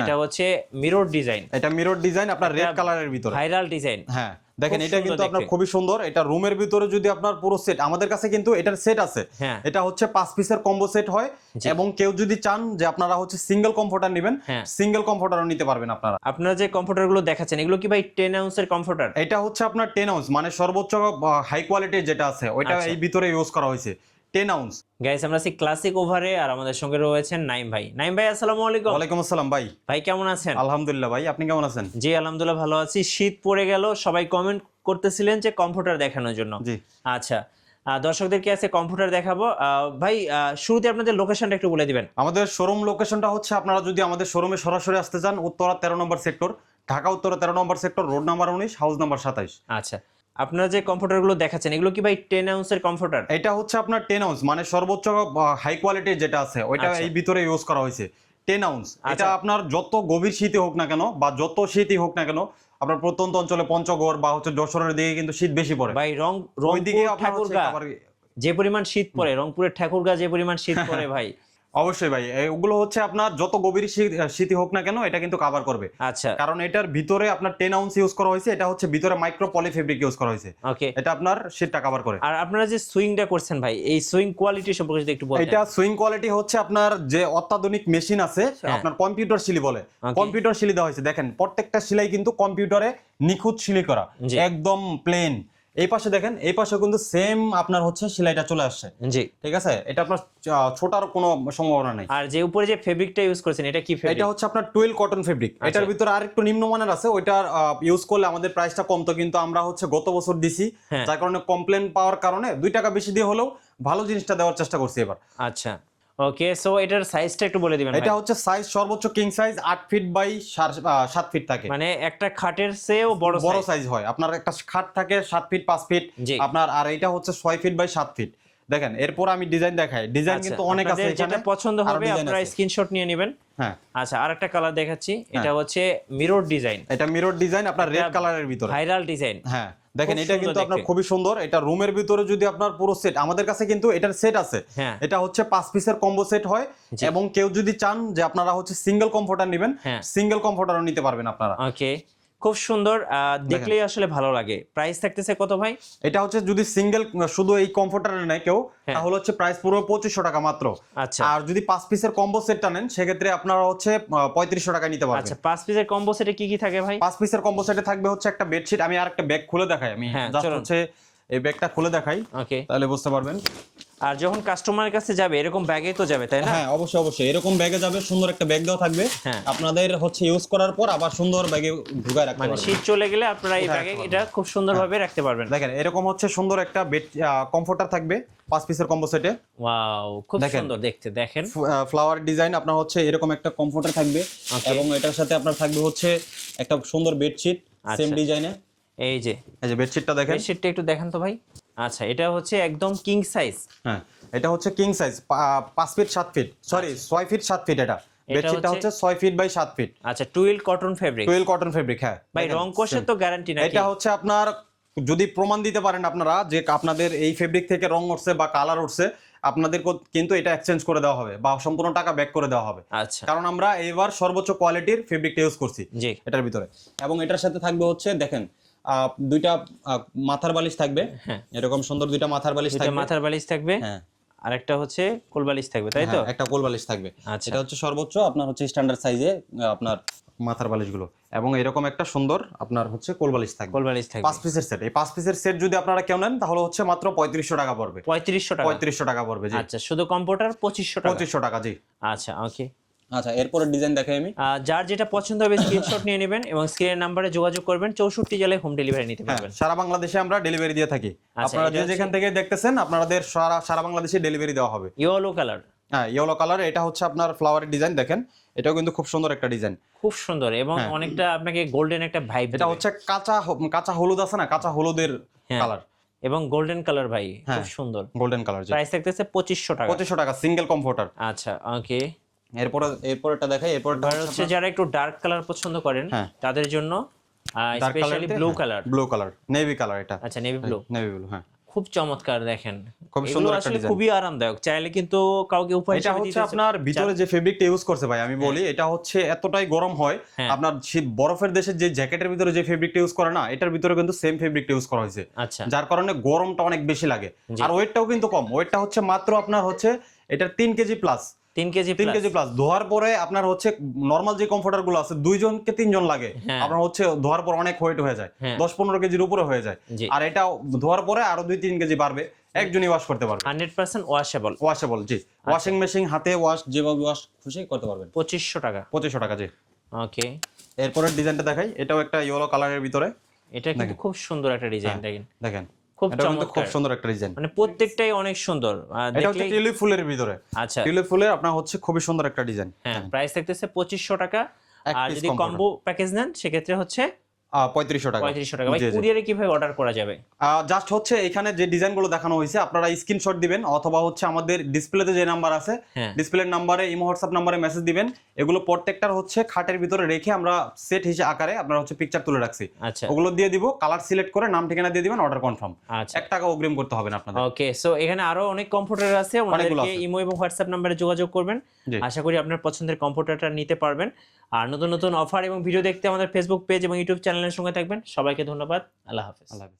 এটা হচ্ছে mirror design এটা মিরর ডিজাইন আপনার রেড কালারের ভিতরে। ভাইরাল ডিজাইন হ্যাঁ দেখেন এটা কিন্তু আপনার খুবই সুন্দর। এটা রুমের ভিতরে যদি আপনার পুরো সেট আমাদের কাছে কিন্তু এটার সেট আছে। হ্যাঁ। এটা হচ্ছে পাঁচ পিসের কম্বো সেট হয়। এবং কেউ যদি চান যে আপনারা হচ্ছে সিঙ্গেল কমফোর্টার নেবেন হ্যাঁ। সিঙ্গেল কমফোর্টারও নিতে পারবেন আপনারা। আপনারা যে কম্পিউটারগুলো দেখাচ্ছেন এগুলো কি ভাই টেন আউন্সের কম্পিউটার এটা হচ্ছে আপনার টেন আউন্স মানে সর্বোচ্চ হাই কোয়ালিটির যেটা আছে ওইটা আচ্ছা। এই ভিতরে ইউজ করা হয়েছে। টেন আউন্স গাইস আমরা আছি ক্লাসিক ওভারে আর আমাদের সঙ্গে রয়েছেন নাইম ভাই। নাইম ভাই আসসালামু আলাইকুম। ওয়ালাইকুম আসসালাম ভাই। ভাই কেমন আছেন? আলহামদুলিল্লাহ ভাই আপনি কেমন আছেন? জি আলহামদুলিল্লাহ ভালো আছি। শীত পড়ে গেল সবাই কমেন্ট করতেছিলেন যে কম্পিউটার দেখানোর জন্য। জি। আচ্ছা দর্শকদেরকে আছে কম্পিউটার দেখাবো? ভাই শুরুতে আপনাদের লোকেশনটা একটু বলে দিবেন। আমাদের শোরুম লোকেশনটা হচ্ছে আপনারা যদি আমাদের শোরুমে সরাসরি আসতে চান উত্তরা তেরো নম্বর সেক্টর ঢাকা উত্তরা তেরো নম্বর সেক্টর রোড নাম্বার উনিশ হাউস নাম্বার সাতাইশ। আচ্ছা আপনারা যে কম্পিউটারগুলো দেখাচ্ছেন এগুলো কি ভাই টেন আউন্সের কম্পিউটার এটা হচ্ছে আপনার টেন আউন্স মানে সর্বোচ্চ হাই কোয়ালিটির যেটা আছে ওইটা আচ্ছা। এই ভিতরে ইউজ করা হয়েছে টেন আউন্স এটা আচ্ছা। আপনার যত গভীর শীতই হোক না কেন বা যত শীতই হোক না কেন আপনার প্রত্যন্ত অঞ্চলে পঞ্চগড় বা হচ্ছে যশোরের দিকে কিন্তু শীত বেশি পড়ে। ভাই রং ওইদিকে দিকে আপনার যে পরিমাণ শীত পড়ে রংপুরের ঠাকুরগা যে পরিমাণ শীত পড়ে ভাই। অবশ্যই ভাই ওগুলো হচ্ছে আপনার যত গভীর শীত শীতই হোক না কেন এটা কিন্তু কভার করবে। আচ্ছা। কারণ এটার ভিতরে আপনার টেন আউন্স ইউজ করা হয়েছে এটা হচ্ছে ভিতরে মাইক্রো পলি ফেব্রিক ইউজ করা হয়েছে। ওকে এটা আপনার শীতটা কভার করে। আর আপনারা যে সুইংটা করছেন ভাই এই সুইং কোয়ালিটি সম্পর্কে যদি একটু বলতেন। এটা সুইং কোয়ালিটি হচ্ছে আপনার যে অত্যাধুনিক মেশিন আছে হ্যাঁ। আপনার কম্পিউটার শিলি বলে। কম্পিউটার শিলি দেওয়া হয়েছে। দেখেন প্রত্যেকটা সেলাই কিন্তু কম্পিউটারে নিখুঁত শিলি করা। একদম প্লেন এই পাশে দেখেন এই পাশে কিন্তু সেম আপনার হচ্ছে সেলাইটা চলে আসছে। জি। ঠিক আছে? এটা আপনার ছোটার কোনো সম্ভাবনা নেই। আর যে উপরে যে ফেব্রিকটা ইউজ করেছেন এটা কি ফেব্রিক এটা হচ্ছে আপনার টুয়েল কটন ফেব্রিক। এটার ভিতরে আরেকটু নিম্নমানের আছে ওইটার ইউজ করলে আমাদের প্রাইসটা কমতো কিন্তু আমরা হচ্ছে গত বছর দিছি হ্যাঁ। যার কারণে কমপ্লেন পাওয়ার কারণে দুই টাকা বেশি দিয়ে হলেও ভালো জিনিসটা দেওয়ার চেষ্টা করছি এবার। আচ্ছা। ওকে সো এটার সাইজটা একটু বলে দিবেন এটা হচ্ছে সাইজ সর্বোচ্চ কিং সাইজ আট ফিট বাই সাত ফিট থাকে। মানে একটা খাটের চেয়েও বড় বড় সাইজ হয়। আপনার একটা খাট থাকে সাত ফিট পাঁচ ফিট আপনার আর এটা হচ্ছে ছয় ফিট বাই সাত ফিট দেখেন এরপর আমি ডিজাইন দেখাই। ডিজাইন আচ্ছা, কিন্তু অনেক আছে এখানে। যেটা পছন্দ হবে আপনারা স্ক্রিনশট নিয়ে নেবেন। হ্যাঁ। আচ্ছা আরেকটা কালার দেখাচ্ছি। এটা হচ্ছে মিরর ডিজাইন এটা মিরর ডিজাইন আপনার রেড কালারের ভিতরে। ভাইরাল ডিজাইন হ্যাঁ। দেখেন এটা কিন্তু আপনার খুবই সুন্দর। এটা রুমের ভিতরে যদি আপনার পুরো সেট আমাদের কাছে কিন্তু এটার সেট আছে। হ্যাঁ। এটা হচ্ছে পাঁচ পিসের কম্বো সেট হয় এবং কেউ যদি চান যে আপনারা হচ্ছে সিঙ্গেল কম্ফোর্টার নেবেন হ্যাঁ। সিঙ্গেল কম্ফোর্টারও নিতে পারবেন আপনারা। ওকে খুব সুন্দর দেখলেই আসলে ভালো লাগে। প্রাইস থাকতেছে কত ভাই? এটা হচ্ছে যদি সিঙ্গেল শুধু এই কমফোর্টার নেয় কেউ হ্যাঁ। তাহলে হচ্ছে প্রাইস পুরো পঁচিশশো টাকা মাত্র। আচ্ছা। আর যদি পাঁচ পিসের কম্বো সেটটা নেন সেক্ষেত্রে আপনারা হচ্ছে পঁয়ত্রিশশো টাকা নিতে পারবেন। আচ্ছা পাঁচ পিসের কম্বো সেটে কি কি থাকে ভাই? পাঁচ পিসের কম্বো সেটে থাকবে হচ্ছে একটা বেডশিট আমি আর একটা ব্যাগ খুলে দেখাই। আমি হ্যাঁ, জাস্ট হচ্ছে এই ব্যাগটা খুলে দেখাই। ওকে তাহলে বুঝতে পারবেন। আর যখন কাস্টমারের কাছে যাবে এরকম ব্যাগেই তো যাবে তাই না? হ্যাঁ অবশ্যই অবশ্যই। এরকম ব্যাগে যাবে সুন্দর একটা ব্যাগ দেওয়া থাকবে। হ্যাঁ। আপনাদের হচ্ছে ইউজ করার পর আবার সুন্দর ব্যাগে ঢুকায় রাখতে মানে শীত চলে গেলে আপনারা এই ব্যাগে এটা খুব সুন্দরভাবে রাখতে পারবেন। দেখেন এরকম হচ্ছে সুন্দর একটা বেড কমফোর্টার থাকবে পাঁচ পিসের কম্বো সেটে ওয়াও খুব। সুন্দর দেখতে দেখেন। ফ্লাওয়ার ডিজাইন আপনার হচ্ছে এরকম একটা কমফোর্টার থাকবে। এবং এটার সাথে আপনার থাকবে হচ্ছে একটা সুন্দর বেডশিট সেম। ডিজাইনে এই যে। এই যে বেডশিটটা দেখেন। বেডশিটটা একটু দেখেন তো ভাই। আচ্ছা এটা হচ্ছে একদম কিং সাইজ হ্যাঁ এটা হচ্ছে কিং সাইজ পাঁচ ফিট সাত ফিট সরি ছয় ফিট সাত ফিট এটা। বেডশিটটা হচ্ছে- হচ্ছে ছয় ফিট বাই সাত ফিট আচ্ছা twill cotton fabric twill cotton fabric হ্যাঁ। ভাই রং কোষের তো গ্যারান্টি নাকি? এটা হচ্ছে আপনার যদি প্রমাণ দিতে পারেন আপনারা যে আপনাদের এই ফেব্রিক থেকে রং উঠছে বা কালার উঠছে আপনাদের কিন্তু এটা এক্সচেঞ্জ করে দেওয়া হবে বা সম্পূর্ণ টাকা ব্যাক করে দেওয়া হবে। আচ্ছা। কারণ আমরা এবার সর্বোচ্চ কোয়ালিটির ফেব্রিকটা ইউজ করছি জি। এটার ভিতরে। এবং এটার সাথে থাকবে হচ্ছে দেখেন দুইটা মাথার বালিশ থাকবে। হ্যাঁ। এরকম সুন্দর দুইটা মাথার বালিশ থাকবে। মাথার বালিশ থাকবে। হ্যাঁ। আর একটা হচ্ছে কোল বালিশ থাকবে তাই তো? হ্যাঁ, একটা কোল বালিশ থাকবে। আচ্ছা। এটা হচ্ছে সর্বোচ্চ আপনার হচ্ছে স্ট্যান্ডার্ড সাইজে আপনার মাথার বালিশগুলো। এবং এরকম একটা সুন্দর আপনার হচ্ছে কোল বালিশ থাকবে। কোল বালিশ থাকবে। পাঁচ পিসের সেট এই পাঁচ পিসের সেট যদি আপনারা কেউ নেন তাহলে হচ্ছে মাত্র পঁয়ত্রিশশো টাকা পড়বে। পঁয়ত্রিশশো টাকা। পঁয়ত্রিশশো টাকা পড়বে জি। আচ্ছা শুধু কম্পিউটার পঁচিশশো টাকা। পঁচিশশো টাকা জি। আচ্ছা ওকে আচ্ছা এরপরে ডিজাইন দেখাই আমি। যার যেটা পছন্দ হবে স্ক্রিনশট নিয়ে নেবেন এবং স্ক্রিনের নাম্বারে যোগাযোগ করবেন চৌষট্টি জেলায় হোম ডেলিভারি নিতে হ্যাঁ পারবেন। সারা বাংলাদেশে আমরা ডেলিভারি দিয়ে থাকি। আচ্ছা, আপনারা যে যেখান থেকে দেখতেছেন আপনাদের সারা সারা বাংলাদেশে ডেলিভারি দেওয়া হবে। ইয়েলো কালার হ্যাঁ ইয়েলো কালার এটা হচ্ছে আপনার ফ্লাওয়ারের ডিজাইন দেখেন। এটাও কিন্তু খুব সুন্দর একটা ডিজাইন খুব সুন্দর এবং হ্যাঁ। অনেকটা আপনাকে গোল্ডেন একটা ভাইব এটা হচ্ছে কাঁচা কাঁচা হলুদ আছে না কাঁচা হলুদের হ্যাঁ। কালার এবং গোল্ডেন কালার ভাই খুব হ্যাঁ। সুন্দর। গোল্ডেন কালার প্রাইস থাকতেছে পঁচিশশো টাকা। পঁচিশশো টাকা সিঙ্গেল কমফোর্টার আচ্ছা ওকে এরপরে এরপরটা দেখাই এরপরটা আর হচ্ছে যারা একটু ডার্ক কালার পছন্দ করেন হ্যাঁ। তাদের জন্য specially blue colour blue colour navy colour এটা। আচ্ছা নেভি ব্লু নেভি ব্লু হ্যাঁ। খুব চমৎকার দেখেন। খুব সুন্দর আসলে খুবই আরামদায়ক। চাইলে কিন্তু কাউকে উপহার এটা হচ্ছে আপনার ভিতরে যে ফেব্রিকটা ইউজ করছে ভাই আমি বলি এটা হচ্ছে এতটাই গরম হয় হ্যাঁ। আপনার শীত বরফের দেশের যে জ্যাকেটের ভিতরে যে ফেব্রিকটা ইউজ করে না এটার ভিতরে কিন্তু সেম ফেব্রিকটা ইউজ করা হয়েছে। আচ্ছা। যার কারণে গরমটা অনেক বেশি লাগে। আর ওয়েটটাও কিন্তু কম। ওয়েটটা হচ্ছে মাত্র আপনার হচ্ছে এটা তিন কেজি প্লাস তিন কেজি তিন কেজি প্লাস ধোয়ার পরে আপনার হচ্ছে নর্মাল যে কমফোর্টারগুলো আছে দুইজনকে তিনজন লাগে। হ্যাঁ। আপনার হচ্ছে ধোয়ার পর অনেক ওয়েট হয়ে যায়। হ্যাঁ। কেজির উপরে হয়ে যায়। আর এটা ধোয়ার পরে আরও দুই তিন কেজি বাড়বে। একজনই ওয়াশ করতে পারবে। হান্ড্রেড পার্সেন্ট ওয়াশেবল ওয়াশেবল জি। আচ্ছা। ওয়াশিং মেশিন হাতে ওয়াশ যেভাবে ওয়াশ খুশি করতে পারবেন। পঁচিশশো টাকা। পঁচিশশো টাকা জি। ওকে। এরপরের ডিজাইনটা দেখাই। এটাও একটা ইয়েলো কালারের ভিতরে। এটা কিন্তু খুব সুন্দর একটা ডিজাইন দেখেন। দেখেন। খুব চমৎকার খুব সুন্দর একটা ডিজাইন মানে প্রত্যেকটাই অনেক সুন্দর। এটা হচ্ছে টিউলিপ ফুলের ভিতরে। আচ্ছা। টিউলিপ ফুলের আপনার হচ্ছে খুবই সুন্দর একটা ডিজাইন হ্যাঁ প্রাইস থাকতেছে পঁচিশশো টাকা। আর যদি কম্বো প্যাকেজ নেন সেক্ষেত্রে হচ্ছে পঁয়ত্রিশশো টাকা। পঁয়ত্রিশশো টাকা। ভাই। কুরিয়ারে কীভাবে অর্ডার করা যাবে? জাস্ট হচ্ছে এখানে যে ডিজাইনগুলো দেখানো হয়েছে আপনারা স্ক্রিনশট দিবেন অথবা হচ্ছে আমাদের ডিসপ্লেতে যে নাম্বার আছে হ্যাঁ। ডিসপ্লের নাম্বারে ইমো হোয়াটসঅ্যাপ নাম্বারে মেসেজ দিবেন। এগুলো প্রত্যেকটার হচ্ছে খাটের ভিতরে রেখে আমরা সেট হিসেবে আকারে আপনারা হচ্ছে পিকচার তুলে রাখছি। আচ্ছা। ওগুলো দিয়ে দিব কালার সিলেক্ট করে নাম ঠিকানা দিয়ে দিবেন অর্ডার কনফার্ম আচ্ছা। এক টাকা অগ্রিম করতে হবে না আপনাদের। ওকে সো এখানে আরও অনেক কম্পিউটার আছে ওনাদেরকে ইমো এবং হোয়াটসঅ্যাপ নাম্বারে যোগাযোগ করবেন। আশা করি আপনার পছন্দের কম্পিউটারটা নিতে পারবেন। আর নতুন নতুন অফার এবং ভিডিও দেখতে আমাদের ফেসবুক পেজ এবং ইউটিউব চ্যানেলের সঙ্গে থাকবেন। সবাইকে ধন্যবাদ। আল্লাহ হাফেজ। আল্লাহ হাফেজ।